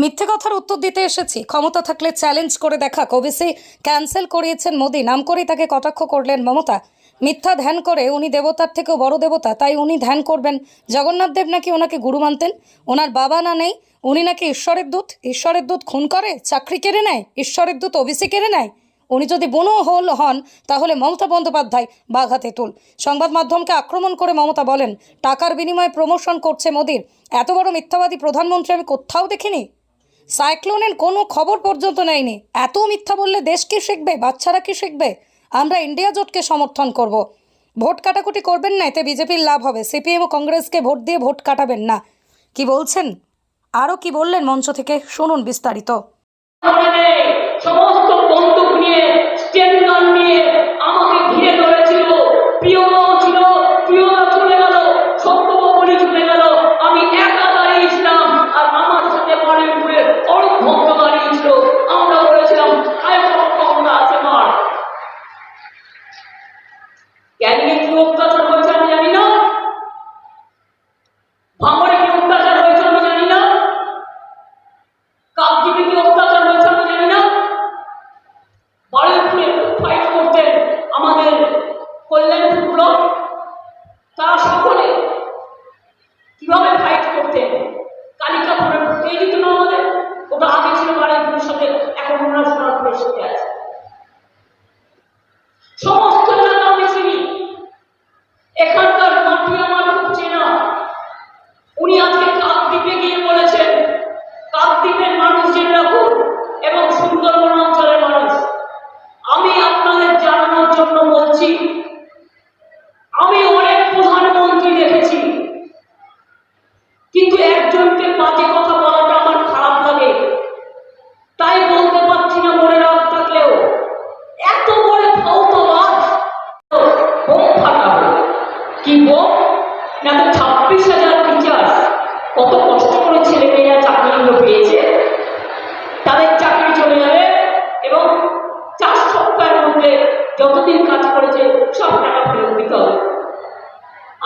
মিথ্যে কথার উত্তর দিতে এসেছি। ক্ষমতা থাকলে চ্যালেঞ্জ করে দেখা। কবিসি ক্যান্সেল করিয়েছেন মোদী। নাম করেই তাকে কটাক্ষ করলেন মমতা। মিথ্যা ধ্যান করে উনি দেবতার থেকেও বড় দেবতা, তাই উনি ধ্যান করবেন। জগন্নাথ দেব নাকি ওনাকে গুরু মানতেন? ওনার বাবা না নেই, উনি নাকি ঈশ্বরের দূত? ঈশ্বরের দূত খুন করে? চাকরি কেড়ে নেয়? ঈশ্বরের দূত ওবিসি কেড়ে নেয়? উনি যদি বুনো হল হন, তাহলে মমতা বন্দ্যোপাধ্যায় বাঘাতে তুল। সংবাদ মাধ্যমকে আক্রমণ করে মমতা বলেন, টাকার বিনিময়ে প্রমোশন করছে মোদির। এত বড় মিথ্যাবাদী প্রধানমন্ত্রী আমি কোথাও দেখিনি। সাইক্লোনের কোনো খবর পর্যন্ত নেয়নি। এত মিথ্যা বললে দেশ কি শিখবে, বাচ্চারা কি শিখবে? আমরা ইন্ডিয়া জোটকে সমর্থন করব। ভোট কাটাকুটি করবেন না, এতে বিজেপির লাভ হবে। সিপিএম ও কংগ্রেসকে ভোট দিয়ে ভোট কাটাবেন না। কি বলছেন? আরও কি বললেন মঞ্চ থেকে? শুনুন বিস্তারিত। সমস্ত বন্দুক নিয়ে নিয়ে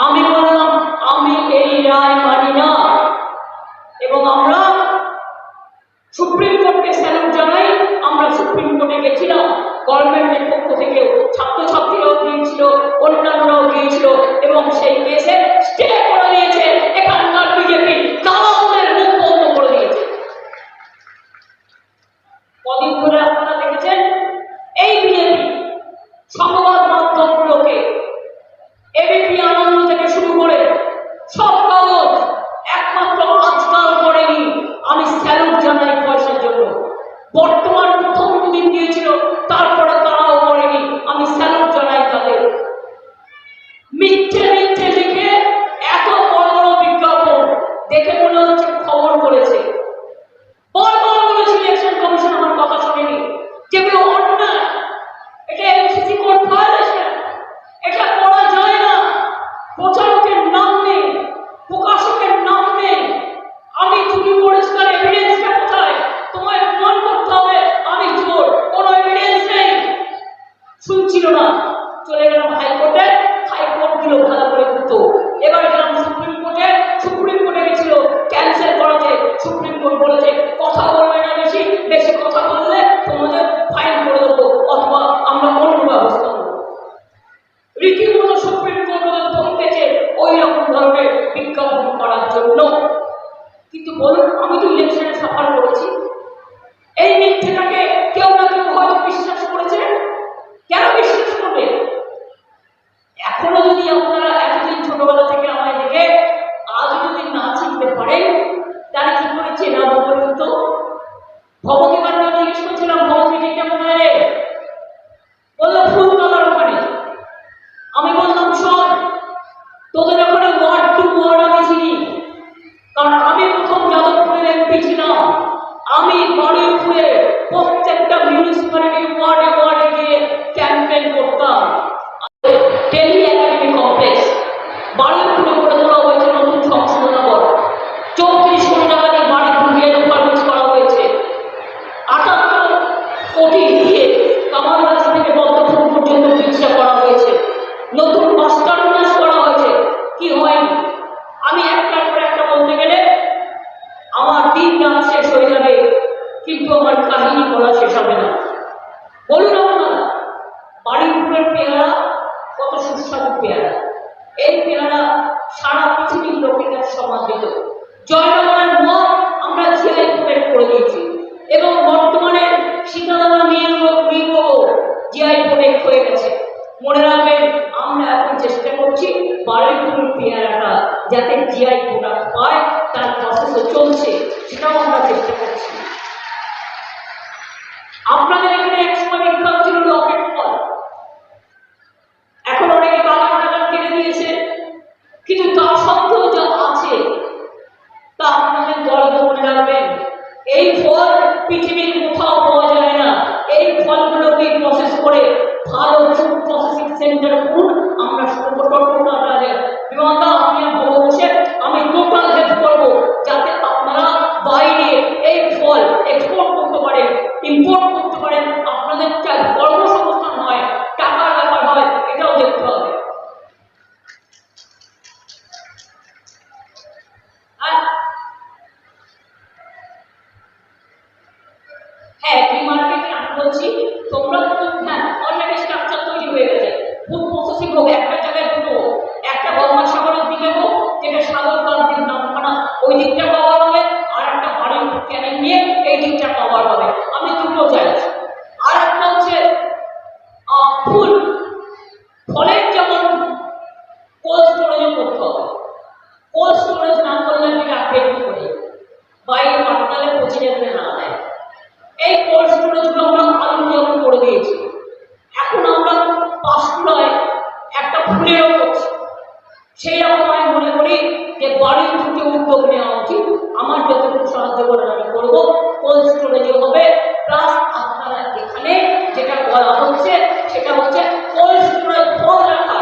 আমি বললাম, আমি এই রায় মানি না। এবং আমরা সুপ্রিম কোর্টকে স্যালুট জানাই, আমরা সুপ্রিম কোর্টে গেছিলাম। গভর্নমেন্টের পক্ষ থেকে ছাত্রছাত্রীরাও গিয়েছিল, অন্যান্যরাও গিয়েছিল, এবং সেই কেসের Hallelujah. সেন্টার কোন আমরা সংগঠন বিমানবন্দর সেই রকম আমি মনে করি যে বাড়ির থেকে উদ্যোগ নেওয়া উচিত। আমার যতটুকু সাহায্য করার আমি করব কোল্ড স্টোরেজে হবে প্লাস আপনারা এখানে যেটা বলা হচ্ছে, সেটা হচ্ছে কোল্ড স্টোরেজ ফল রাখা।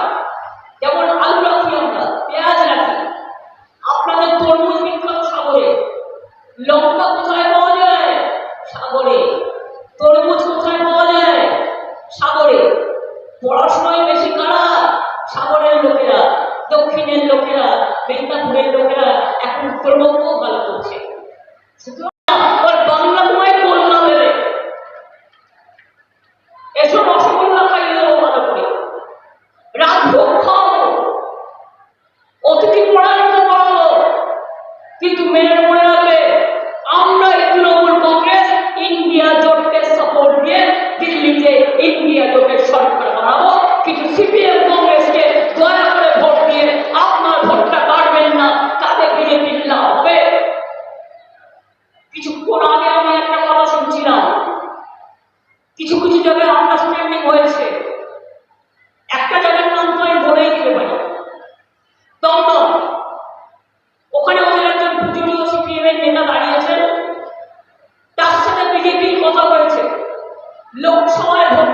যেমন আলু রাখি আমরা, পেঁয়াজ রাখি। আপনাদের তরমুজ বিখ্যাত সাগরে, লঙ্কা lộn xoay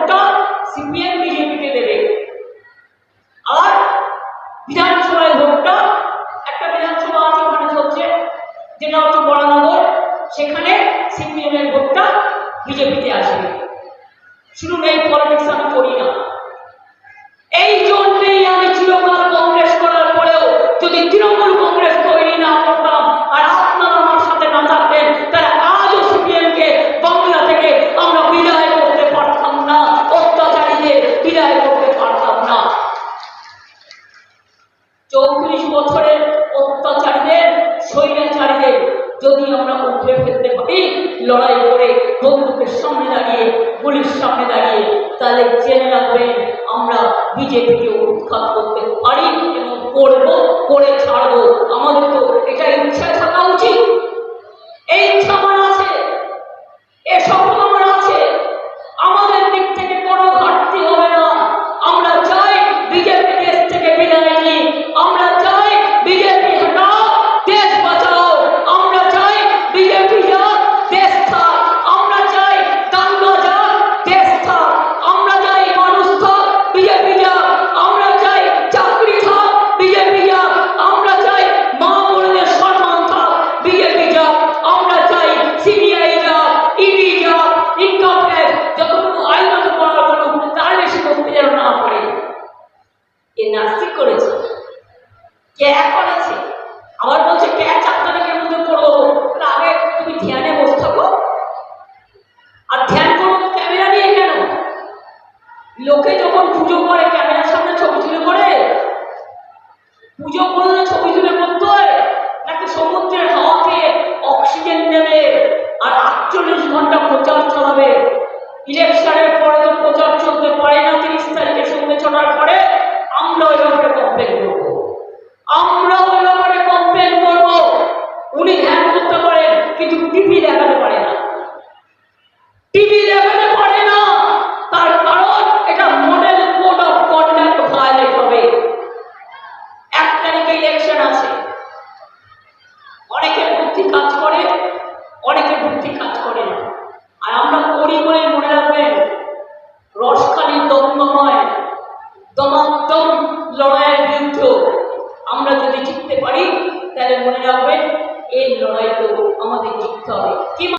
যদি আমরা উঠে ফেলতে পারি, লড়াই করে বন্দুকের সামনে দাঁড়িয়ে পুলিশ সামনে দাঁড়িয়ে, তাহলে জেনে রাখবেন আমরা বিজেপিকে উৎখাত করতে পারি এবং করব, করে ছাড়বো। আমাদের তো এটা ইচ্ছা থাকা উচিত। এই ইচ্ছা আমার আছে। এসব